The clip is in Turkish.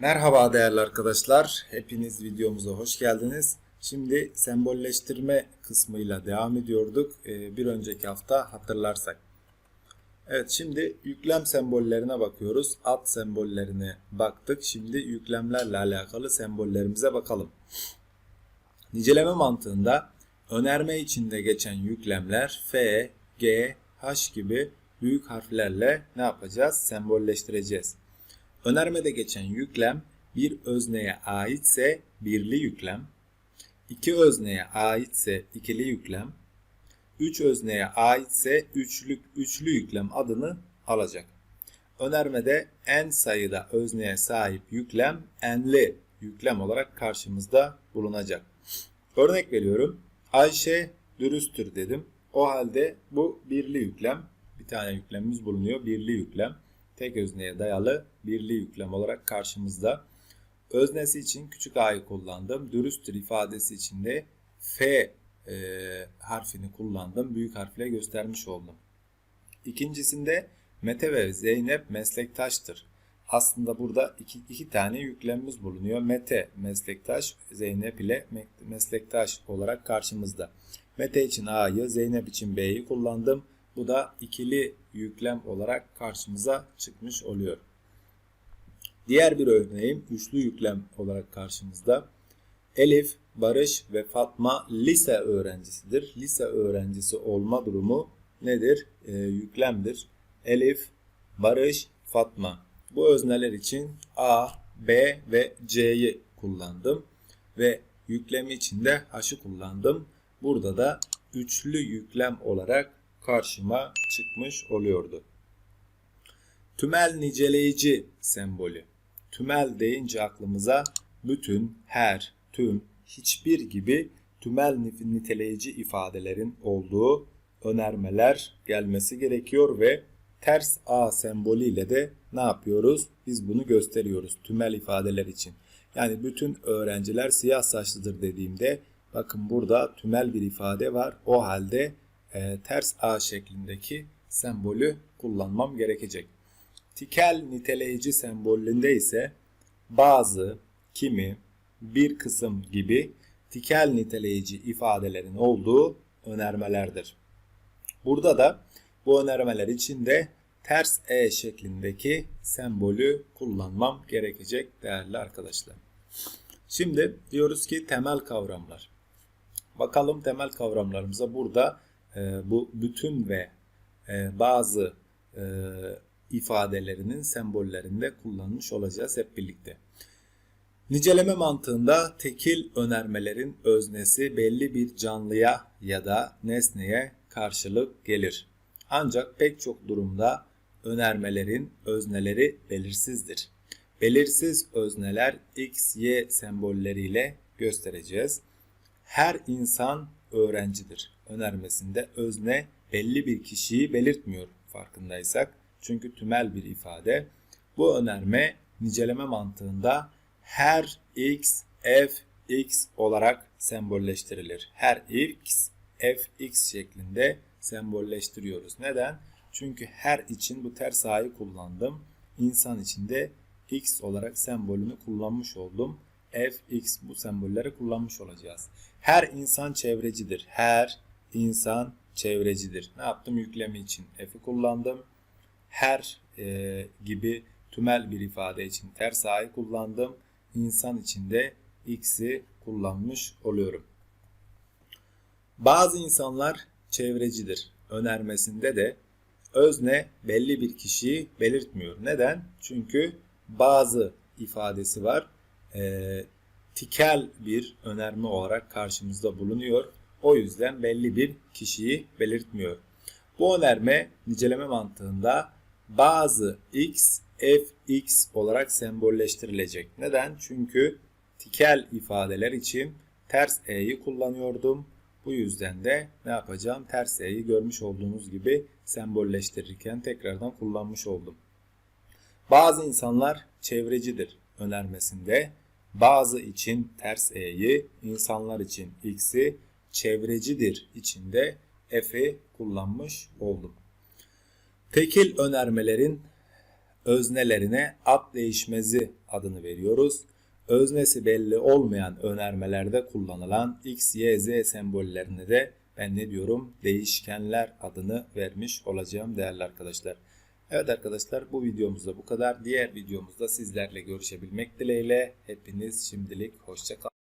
Merhaba değerli arkadaşlar. Hepiniz videomuza hoş geldiniz. Şimdi sembolleştirme kısmıyla devam ediyorduk. Ee, bir önceki hafta hatırlarsak. Evet şimdi yüklem sembollerine bakıyoruz. Ad sembollerine baktık. Şimdi yüklemlerle alakalı sembollerimize bakalım. Niceleme mantığında önerme içinde geçen yüklemler F, G, H gibi büyük harflerle ne yapacağız? Sembolleştireceğiz. Önermede geçen yüklem bir özneye aitse birli yüklem, iki özneye aitse ikili yüklem, üç özneye aitse üçlük üçlü yüklem adını alacak. Önermede en sayıda özneye sahip yüklem enli yüklem olarak karşımızda bulunacak. Örnek veriyorum. Ayşe dürüsttür dedim. O halde bu birli yüklem. Bir tane yüklemimiz bulunuyor. Birli yüklem. Tek özneye dayalı birli yüklem olarak karşımızda. Öznesi için küçük a'yı kullandım. Dürüsttür ifadesi için de F e, harfini kullandım. Büyük harfle göstermiş oldum. İkincisinde Mete ve Zeynep meslektaştır. Aslında burada iki, iki tane yüklemimiz bulunuyor. Mete meslektaş, Zeynep ile meslektaş olarak karşımızda. Mete için A'yı, Zeynep için B'yi kullandım. Bu da ikili yüklem olarak karşımıza çıkmış oluyor. Diğer bir örneğim üçlü yüklem olarak karşımızda. Elif, Barış ve Fatma lise öğrencisidir. Lise öğrencisi olma durumu nedir? Ee, yüklemdir. Elif, Barış, Fatma. Bu özneler için A, B ve C'yi kullandım. Ve yüklemi için de H'ı kullandım. Burada da üçlü yüklem olarak karşıma çıkmış oluyordu. Tümel niceleyici sembolü. Tümel deyince aklımıza bütün, her, tüm, hiçbir gibi tümel niteleyici ifadelerin olduğu önermeler gelmesi gerekiyor ve ters A sembolü ile de ne yapıyoruz? Biz bunu gösteriyoruz tümel ifadeler için. Yani bütün öğrenciler siyah saçlıdır dediğimde bakın burada tümel bir ifade var. O halde e, ters A şeklindeki sembolü kullanmam gerekecek. Tikel niteleyici sembolünde ise bazı, kimi, bir kısım gibi tikel niteleyici ifadelerin olduğu önermelerdir. Burada da bu önermeler için de ters E şeklindeki sembolü kullanmam gerekecek değerli arkadaşlar. Şimdi diyoruz ki temel kavramlar. Bakalım temel kavramlarımıza burada e, bu bütün ve e, bazı e, ifadelerinin sembollerinde kullanmış olacağız hep birlikte. Niceleme mantığında tekil önermelerin öznesi belli bir canlıya ya da nesneye karşılık gelir. Ancak pek çok durumda önermelerin özneleri belirsizdir. Belirsiz özneler x, y sembolleriyle göstereceğiz. Her insan öğrencidir. Önermesinde özne belli bir kişiyi belirtmiyor farkındaysak. Çünkü tümel bir ifade. Bu önerme niceleme mantığında her x, f, x olarak sembolleştirilir. Her x, f, x şeklinde sembolleştiriyoruz. Neden? Çünkü her için bu ters a'yı kullandım. İnsan için de x olarak sembolünü kullanmış oldum. F, x bu sembolleri kullanmış olacağız. Her insan çevrecidir. Her insan çevrecidir. Ne yaptım? Yüklemi için f'i kullandım. Her e, gibi tümel bir ifade için ters a'yı kullandım. İnsan için de x'i kullanmış oluyorum. Bazı insanlar çevrecidir. Önermesinde de özne belli bir kişiyi belirtmiyor. Neden? Çünkü bazı ifadesi var. E, tikel bir önerme olarak karşımızda bulunuyor. O yüzden belli bir kişiyi belirtmiyor. Bu önerme niceleme mantığında bazı x, fx olarak sembolleştirilecek. Neden? Çünkü tikel ifadeler için ters e'yi kullanıyordum. Bu yüzden de ne yapacağım? Ters e'yi görmüş olduğunuz gibi sembolleştirirken tekrardan kullanmış oldum. Bazı insanlar çevrecidir önermesinde. Bazı için ters e'yi, insanlar için x'i, çevrecidir içinde f'i kullanmış oldum. Tekil önermelerin öznelerine ad değişmezi adını veriyoruz. Öznesi belli olmayan önermelerde kullanılan x, y, z sembollerine de ben ne diyorum? Değişkenler adını vermiş olacağım değerli arkadaşlar. Evet arkadaşlar bu videomuzda bu kadar. Diğer videomuzda sizlerle görüşebilmek dileğiyle. Hepiniz şimdilik hoşça kalın.